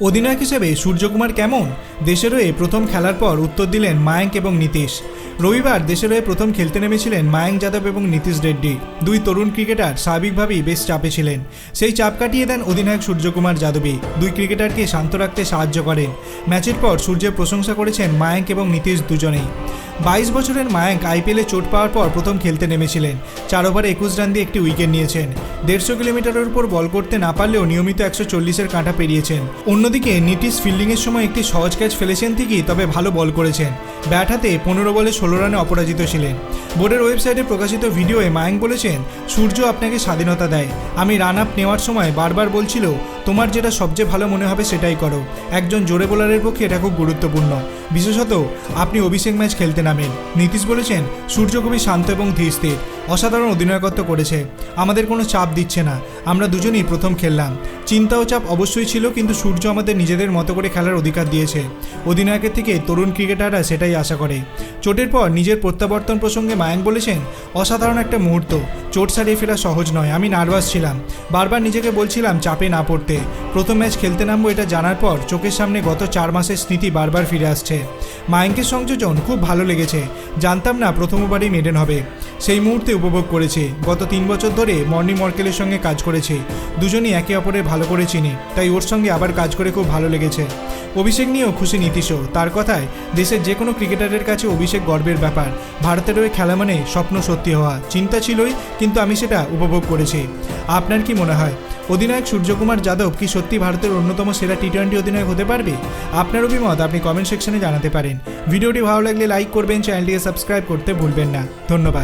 অধিনায়ক হিসেবে সূর্যকুমার কেমন? দেশের হয়ে প্রথম খেলার পর উত্তর দিলেন মায়াঙ্ক এবং নীতিশ। রবিবার দেশের হয়ে প্রথম খেলতে নেমেছিলেন মায়াঙ্ক যাদব এবং নীতিশ রেড্ডি। দুই তরুণ ক্রিকেটার স্বাভাবিকভাবেই বেশ চাপে ছিলেন। সেই চাপ কাটিয়ে দেন অধিনায়ক সূর্যকুমার যাদবই। দুই ক্রিকেটারকে শান্ত রাখতে সাহায্য করেন। ম্যাচের পর সূর্যের প্রশংসা করেছেন মায়াঙ্ক এবং নীতিশ দুজনেই। বাইশ বছরের মায়াঙ্ক আইপিএলে চোট পাওয়ার পর প্রথম খেলতে নেমেছিলেন। চার ওভারে একুশ রান দিয়ে একটি উইকেট নিয়েছেন। দেড়শো কিলোমিটারের উপর বল করতে না পারলেও নিয়মিত একশো চল্লিশের কাঁটা পেরিয়েছেন। অন্যদিকে নিটিশ ফিল্ডিংয়ের সময় একটি সহজ ক্যাচ ফেলেছেন ঠিকই, তবে ভালো বল করেছেন। ব্যাট হাতে পনেরো বলে ষোলো রানে অপরাজিত ছিলেন। বোর্ডের ওয়েবসাইটে প্রকাশিত ভিডিওয়ে মায়াঙ্ক বলেছেন, সূর্য আপনাকে স্বাধীনতা দেয়। আমি রান আপ নেওয়ার সময় বারবার বলছিল তোমার যেটা সবচেয়ে ভালো মনে হবে সেটাই করো। একজন জোরে বোলারের পক্ষে এটা খুব গুরুত্বপূর্ণ। বিশেষত আপনি অভিষেক ম্যাচ খেলতে নামেন। নীতিশ বলেছেন, সূর্য খুবই শান্ত এবং ধীর অসাধারণ অধিনায়কত্ব করেছে। আমাদের কোনো চাপ দিচ্ছে না। আমরা দুজনেই প্রথম খেললাম। চিন্তা ও চাপ অবশ্যই ছিল, কিন্তু সূর্য আমাদের নিজেদের মতো করে খেলার অধিকার দিয়েছে। অধিনায়কের থেকে তরুণ ক্রিকেটাররা সেটাই আশা করে। চোটের পর নিজের প্রত্যাবর্তন প্রসঙ্গে মায়াঙ্ক বলেছেন, অসাধারণ একটা মুহূর্ত। চোট সারিয়ে ফেরা সহজ নয়। আমি নার্ভাস ছিলাম। বারবার নিজেকে বলছিলাম, চাপে না পড়তে। প্রথম ম্যাচ খেলতে নামবো এটা জানার পর চোখের সামনে গত চার মাসের স্মৃতি বারবার ফিরে আসছে। মায়াঙ্কের সংযোজন খুব ভালো লেগেছে। জানতাম না প্রথমবারই মেডেন হবে। সেই মুহূর্তে উপভোগ করেছে। গত তিন বছর ধরে মর্নি মর্কেলের সঙ্গে কাজ করেছে। দুজনই একে অপরের ভালো করে চিনি, তাই ওর সঙ্গে আবার কাজ করে খুব ভালো লেগেছে। অভিষেক নিয়েও খুশি নীতিশও। তার কথায়, দেশের যে কোনো ক্রিকেটারের কাছে অভিষেক গর্বের ব্যাপার। ভারতের হয়ে খেলা মানে স্বপ্ন সত্যি হওয়া। চিন্তা ছিলই, কিন্তু আমি সেটা উপভোগ করেছি। আপনার কি মনে হয়? অধিনায়ক সূর্যকুমার যাদব কি সত্যি ভারতের অন্যতম সেরা টি টোয়েন্টি অধিনায়ক হতে পারবে? আপনার অভিমত আপনি কমেন্ট সেকশনে জানাতে পারেন। ভিডিওটি ভালো লাগলে লাইক করবেন চ্যানেলটিকে সাবস্ক্রাইব করতে ভুলবেন না। ধন্যবাদ।